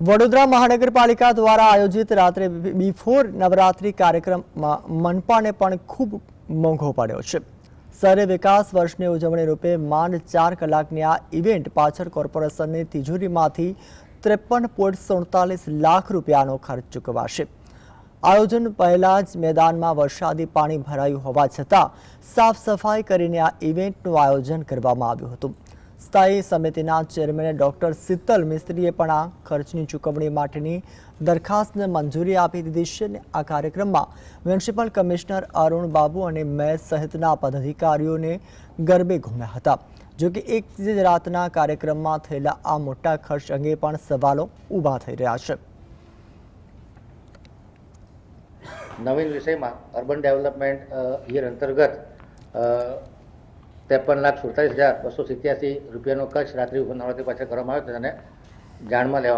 વડોદરા મહાનગરપાલિકા દ્વારા આયોજિત રાત્રે બિફોર નવરાત્રી કાર્યક્રમમાં મનપાને પણ ખૂબ મોંઘો પડ્યો છે. શહેરી વિકાસ વર્ષની ઉજવણી રૂપે માંડ ચાર કલાકની આ ઇવેન્ટ પાછળ કોર્પોરેશનની તિજોરીમાંથી ત્રેપન પોઈન્ટ સુડતાલીસ લાખ રૂપિયાનો ખર્ચ ચૂકવાશે. આયોજન પહેલાં જ મેદાનમાં વરસાદી પાણી ભરાયું હોવા છતાં સાફ સફાઈ કરીને આ ઇવેન્ટનું આયોજન કરવામાં આવ્યું હતું. સ્થાયી સમિતિના ચેરમેન ડોક્ટર શીતલ મિસ્ત્રીએ પણ આ ખર્ચની ચૂકવણી માટેની દરખાસ્તને મંજૂરી આપી દીધી છે અને આ કાર્યક્રમમાં મ્યુનિસિપલ કમિશનર અરુણ બાબુ અને મેયર સહિતના પદાધિકારીઓને ગરબે ઘૂમ્યા હતા. જોકે એક જ રાતના કાર્યક્રમમાં થયેલા આ મોટા ખર્ચ અંગે પણ સવાલો ઊભા થઈ રહ્યા છે. નવીન વિષયમાં અર્બન ડેવલપમેન્ટ અંતર્ગત ત્રેપન લાખ સુડતાલીસ હજાર બસો સિત્યાસી રૂપિયાનો ખર્ચ રાત્રિ નવરાત્રી પાછળ કરવામાં આવ્યો હતો અને જાણમાં લેવા